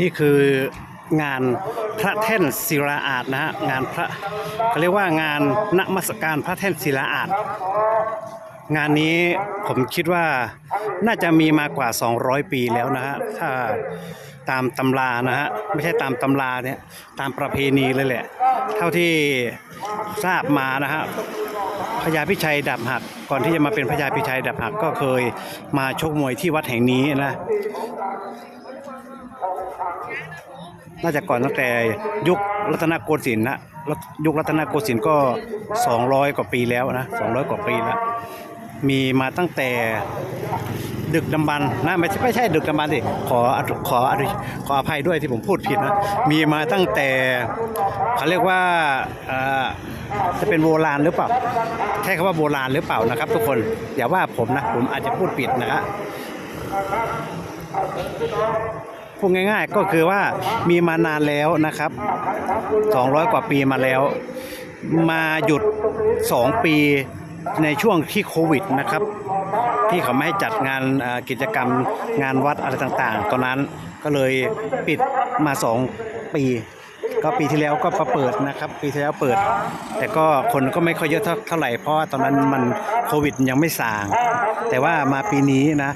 นี่คืองานพระแท่นศิลาอาดนะฮะงานพระเขาเรียกว่างานนมัสการพระแท่นศิลาอาดงานนี้ผมคิดว่าน่าจะมีมากว่า 200 ปีแล้วนะฮะถ้าตามตำรานะฮะไม่ใช่ตามตำราเนี่ยตามประเพณีเลยแหละ เท่าที่ทราบมานะฮะพญาพิชัยดับหัก ก่อนที่จะมาเป็นพญาพิชัยดับหักก็เคยมาชกมวยที่วัดแห่งนี้นะ น่าจะก่อนตั้งแต่ยุครัตนโกสินทร์นะยุครัตนโกสินทร์ก็ 200 กว่าปีแล้วนะ200 กว่าปีแล้วมีมาตั้งแต่ดึกดำบรรนะไม่ใช่ไม่ใช่ดึกดำบรรพ์สิขออขอขออภัยด้วยที่ผมพูดผิดนะมีมาตั้งแต่เขาเรียกว่าจะเป็นโบราณหรือเปล่าใช่คำว่าโบราณหรือเปล่านะครับ ทุกคนอย่าว่าผมนะผมอาจจะพูดผิดนะฮะ พูดง่ายๆ ก็คือว่ามีมานานแล้วนะครับ 200 กว่าปีมาแล้ว มาหยุด 2 ปีในช่วงที่โควิดนะครับ ที่เขาไม่ให้จัดงานกิจกรรมงานวัดอะไรต่างๆ ตอนนั้นก็เลยปิดมา 2 ปีก็ปีที่แล้วก็มาเปิดนะครับ ปีที่แล้วเปิด แต่ก็คนก็ไม่ค่อยเยอะเท่าเท่าไหร่เพราะว่าตอนนั้นมันโควิดยังไม่สาง แต่ว่ามาปีนี้นะ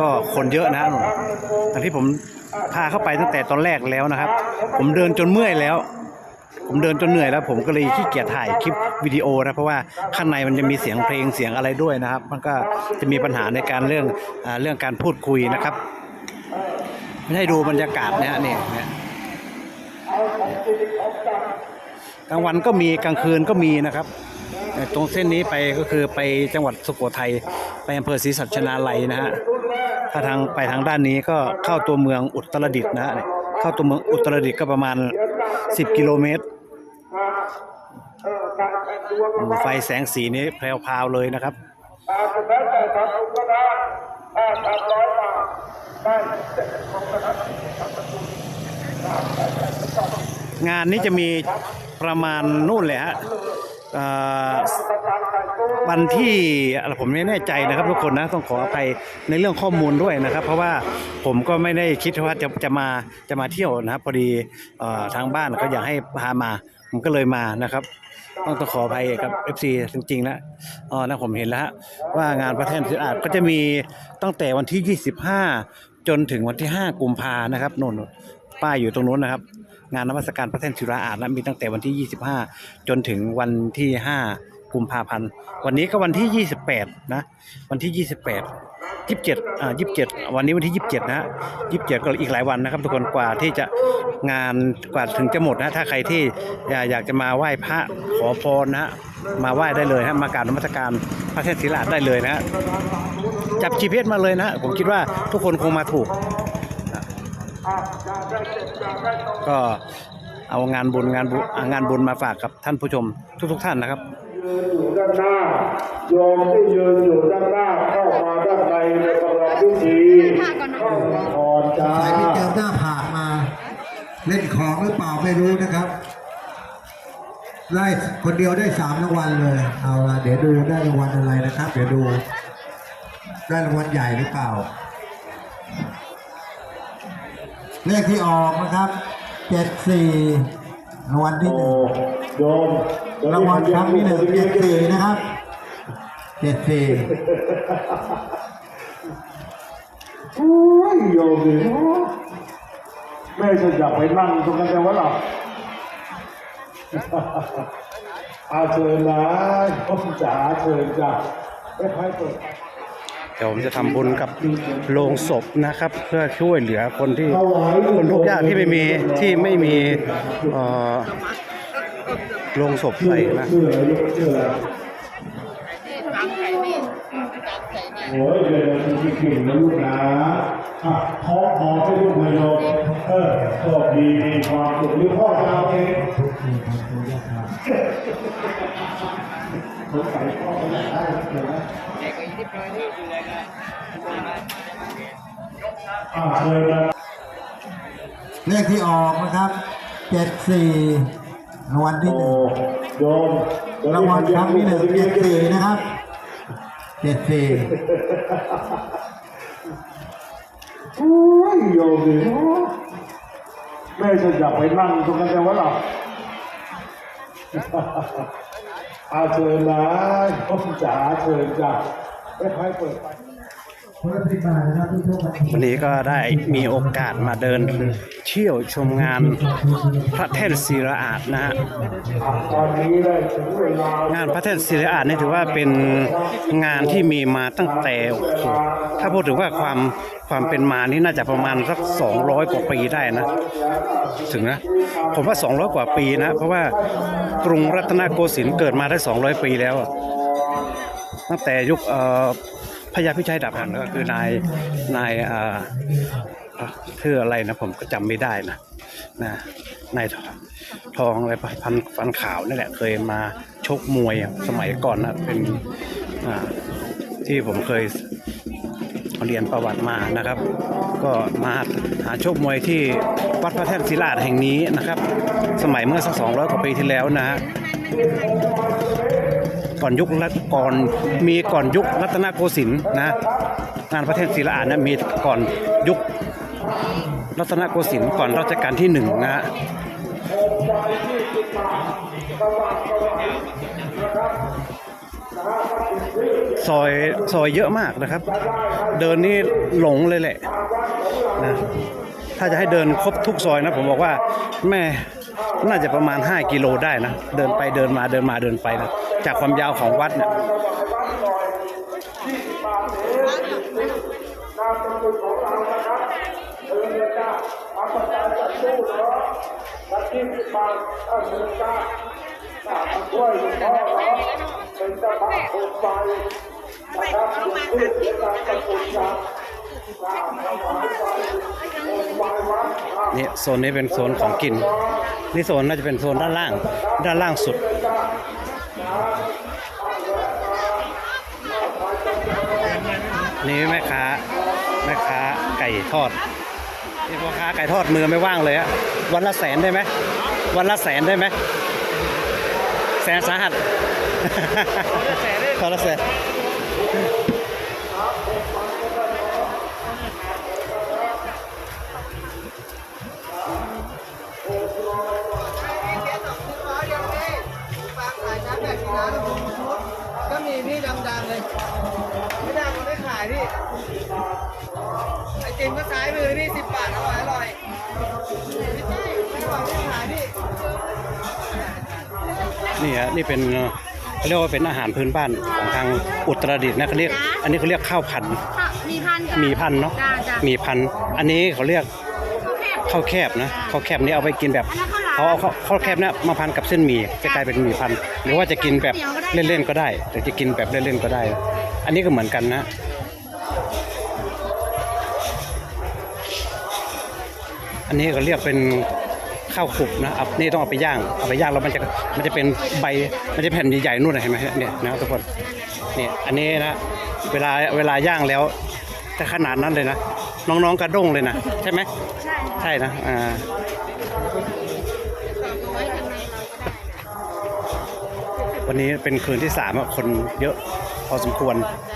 ก็คนเยอะนะตอนที่ผม พาเข้าไปตั้งแต่ตอนแรกแล้วนะครับ ผมเดินจนเมื่อยแล้ว ผมเดินจนเหนื่อยแล้ว ผมก็เลยขี้เกียจถ่ายคลิปวิดีโอนะเพราะว่าข้างในมันจะมีเสียงเพลงเสียงอะไรด้วยนะครับ มันก็จะมีปัญหาในการเรื่องอเรื่องการพูดคุยนะครับไม่ให้ดูบรรยากาศนะฮะนี่เนี่ยกลางวันก็มีกลางคืนก็มีนะครับตรงเส้นนี้ไปก็คือไปจังหวัดสุโขทัยไปอำเภอศรีสัชนาลัยนะฮะ ถ้าทางไปทางด้านนี้ก็เข้าตัวเมืองอุตรดิตถ์นะฮะเนี่ยเข้าตัวเมืองอุตรดิตถ์ก็ประมาณ 10 กิโลเมตรไฟแสงสีนี้แพรวๆเลยนะครับงานนี้จะมีประมาณนู่นเลยฮะอ่อ วันที่อะไรผมไม่แน่ใจนะครับทุกคนนะต้องขออภัยในเรื่องข้อมูลด้วยนะครับ เพราะว่าผมก็ไม่ได้คิดว่าจะจะมาจะมาเที่ยวนะครับ พอดีออทางบ้านเขาอยากให้พามา ผมก็เลยมานะครับ ต้องต้องขออภัยกับ FC จริงๆนะอ๋อนะผมเห็นแล้วฮะว่างานพระแท่นศิลาอาดก็จะมีตั้งแต่วันที่ 25 จนถึงวันที่ 5 กุมภานะครับนู่นป้ายอยู่ตรงนู้นนะครับ งานนมัสการพระแท่นศิลาอาดนะมีตั้งแต่วันที่ 25 จนถึงวันที่ 5 กุมภาพันธ์ วันนี้ก็วันที่ 28 นะ วันที่ 28 27อ่า27 วันนี้วันที่ 27 นะฮะ27 ก็อีกหลายวันนะครับ ทุกคนกว่าที่จะงานกว่าถึงจะหมดนะ ถ้าใครที่อยากจะมาไหว้พระขอพรนะฮะมาไหว้ได้เลยฮะมากราบนมัสการพระแท่นศิลาได้เลยนะฮะจับ GPS มาเลยนะฮะผมคิดว่าทุกคนคงมาถูก ก็เอางานบุญงานบุญงานบุญมาฝากกับท่านผู้ชมทุกๆท่านนะครับ ยืนอยู่ด้านหน้าโยมที่ยืนอยู่ด้านหน้าเข้ามาด้านในในกำลังพิธีเข้ามาพรจ้าใครที่เติมหน้าผากมา เล่นของหรือเปล่าไม่รู้นะครับได้คนเดียวได้สามรางวัลเลย เอาละเดี๋ยวดูได้รางวัลอะไรนะครับ เดี๋ยวดู ได้รางวัลใหญ่หรือเปล่า เลขที่ออกนะครับเจ็ดสี่รางวัลที่หโอ้นึ่งโยม รางวัลครั้งที่หนึ่งเจ็ดสี่นะครับเจ็ดสี่โอ้ยโยมดิแม่จะอยากไปนั่งตรงนั้นแต่ว่าหรออาเชิญนะโยมจ๋าเชิญจ้ะไม่ให้เปิดเดี๋ยวผมจะทำบุญกับโรงศพนะครับ เพื่อช่วยเหลือคนที่คนทุกข์ยากที่ไม่มีที่ไม่มีเอ่อ โรงศพใส่นะชื่ออะไรลูกชื่ออะไรฟังไก่นี่ฟังไก่นี่โอ้ยเดี๋ยวเราจะกินนะลูกนะอะท้องพอให้ลูกเลยโยมเออโชคดีมีความสุขหรือพ่อจะเอาเองทุกทีของตัวยากครับสงสัยพ่อจะอยากได้เกินนะอ่าเลยนะเลขที่ออกนะครับเจ็ดสี่ รางวัลที่หโอ้นึ่งโยมรางวัลครั้งที่หนึ่งเจ็ดสี่นะครับเจ็ดสี่โอ้ยโยมดิแม่จะอยากไปนั่งตรงนั้นแต่ว่าหรออาเชิญนะพ่อจ๋าเชิญจ้ะไม่ค่อยเปิดไฟ วันนี้ก็ได้มีโอกาสมาเดินเที่ยวชมงานพระแท่นศิลาอาดนะฮะงานพระแท่นศิลาอาดนี่ถือว่าเป็นงานที่มีมาตั้งแต่ถ้าพูดถึงว่าความความเป็นมานี่น่าจะประมาณสัก200 กว่าปีได้นะ ถึงนะ ผมว่า 200 กว่าปีนะ เพราะว่ากรุงรัตนโกสินทร์เกิดมาได้ 200 ปีแล้ว ตั้งแต่ยุคเอ่อ พญาพิชัยดาบหันก็คือนายนายเอ่อชื่ออะไรนะผมก็จำไม่ได้นะนะนายทองอะไรพันฟันขาวนั่นแหละเคยมาชกมวยสมัยก่อนนะเป็นอ่าที่ผมเคยเรียนประวัติมานะครับ ก็มาหาโชคมวยที่วัดพระแท่นศิลาดแห่งนี้นะครับ สมัยเมื่อสักสองร้อยกว่าปีที่แล้วนะฮะ ก่อนยุครัตก่อนมีก่อนยุครัตนโกสินทร์นะงานพระแท่นศิลาดนะมีก่อนยุครัตนโกสินทร์ก่อนรัชกาลที่หนึ่งนะฮะซอยซอยเยอะมากนะครับ เดินนี่หลงเลยแหละนะาจะให้เดินครบทุกซอยนะผมบอกว่าแม่น่าจะประมาณ 5 กิโลได้นะ เดินไปเดินมาเดินมาเดินไปนะจากความยาวของวัดเนี่ยช่วยหลวงพ่อเนะเป็นเจ้าภาพโคมไฟนะครับ นี่โซนนี้เป็นโซนของกิน นี่โซนน่าจะเป็นโซนด้านล่าง ด้านล่างสุด นี่แม่ค้าแม่ค้าไก่ทอดนี่พ่อค้าไก่ทอดมือไม่ว่างเลยอะวันละแสนได้ไหมวันละแสนได้ไหมแสนสาหัสวันละแสน จิมก็ซ้ายมือพี่สิบบาทอร่อยอร่อยไม่อร่อยไม่ขายพี่นี่ฮะนี่เป็นเขาเรียกว่าเป็นอาหารพื้นบ้านของทางอุตรดิตถ์นะเขาเรียก อันนี้เขาเรียกข้าวผัดค่ะมีพันมีพันเนาะมีพันอันนี้เขาเรียกข้าวแคบนะข้าวแคบนี่เอาไปกินแบบเขาเอาข้าวข้าวแคบเนี่ยมาพันกับเส้นหมี่จะกลายเป็นหมี่พัน หรือว่าจะกินแบบเล่นๆก็ได้ แต่จะกินแบบเล่นๆก็ได้ อันนี้ก็เหมือนกันนะ นนี้เขาเรียกเป็นข้าวขลุกนะเอานี่ต้องเอาไปย่าง เอาไปย่างแล้วมันจะมันจะเป็นใบ มันจะแผ่นใหญ่ๆนู่นนะเห็นไหมเนี่ยนะครับทุกคน เนี่ยอันนี้นะเวลาเวลาย่างแล้วจะขนาดนั้นเลยนะ น้องๆกระด้งเลยนะใช่ไหมใช่ค่ะใช่นะอ่าเอาไว้ข้างในเราก็ได้นะวันนี้เป็นคืนที่สามอะคนเยอะพอสมควรจ้าอะไร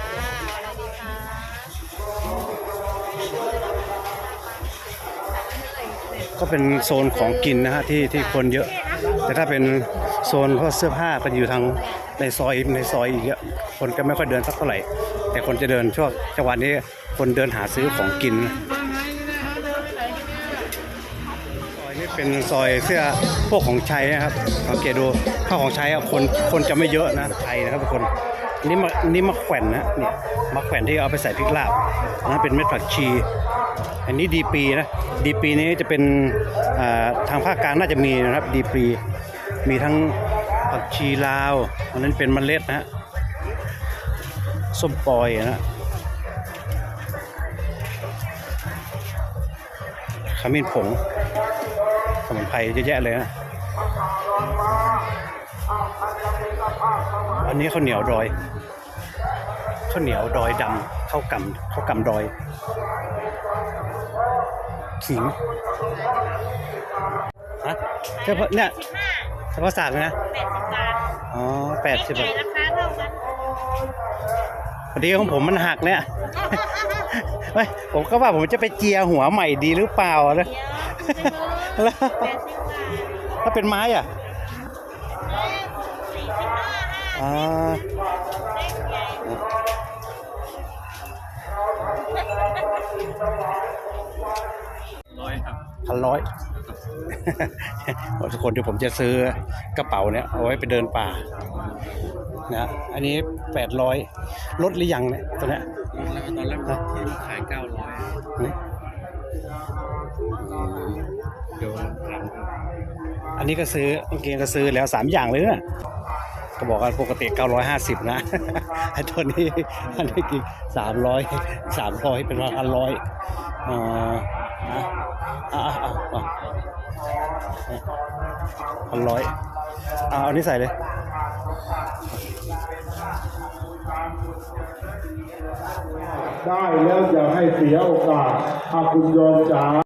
ก็เป็นโซนของกินนะฮะที่ที่คนเยอะ แต่ถ้าเป็นโซนพวกเสื้อผ้าก็อยู่ทางในซอยในซอยอีกเยอะคนก็ไม่ค่อยเดินสักเท่าไหร่ แต่คนจะเดินช่วงจังหวะนี้คนเดินหาซื้อของกินซอยนี้เป็นซอยเสื้อพวกของใช้นะครับสังเกตดูถ้าของใช้คนคนจะไม่เยอะนะไทยนะครับทุกคนนี่มานี่มะแขวนนะเนี่ยมะแขวนที่เอาไปใส่พริกลาบนนั้นเป็นเม็ดผักชี อันนี้ดีปีนะดีปีนี้จะเป็นทางภาคกลางน่าจะมีนะครับดีปีมีทั้งผักชีลาวอันนั้นเป็นเมล็ดนะฮะส้มปล่อยนะฮะขมิ้นผงสมุนไพรเยอะแยะเลยนะอันนี้ข้าวเหนียวดอยข้าวเหนียวดอยดำข้าวกำข้าวกำดอย ขิงฮะเฉพาะเนี่ยสิบห้าเฉพาะสากเลยนะแปดสิบบาทอ๋อแปดสิบใหญ่ราคาเท่ากันพอดีของผมมันหักเนี่ยเฮ้ยผมก็ว่าผมจะไปเจียหัวใหม่ดีหรือเปล่านะเดี๋ยวแล้วแปดสิบบาทถ้าเป็นไม้อะเล็กสี่สิบห้าห้าอ่ พันร้อยทุกคนที่ผมจะซื้อกระเป๋าเนี่ยเอาไว้ไปเดินป่านะอันนี้แปดร้อยลดหรือยังเนี่ยตัวเนี้ยแล้วตอนแรกที่ขายเก้าร้อยนี่เดี๋ยวถามอันนี้ก็ซื้อกางเกงก็ซื้อแล้วสามอย่างเลยนะก็บอกว่าปกติ 950 นะไอ้ตัวนี้อันนี้กี่300 300 เป็นว่าพันร้อยอ๋อนะ อ่าอ่าอ่าพันร้อยเอาอันนี้ใส่เลยได้แล้วอย่าให้เสียโอกาสหากคุณยอมจ๋า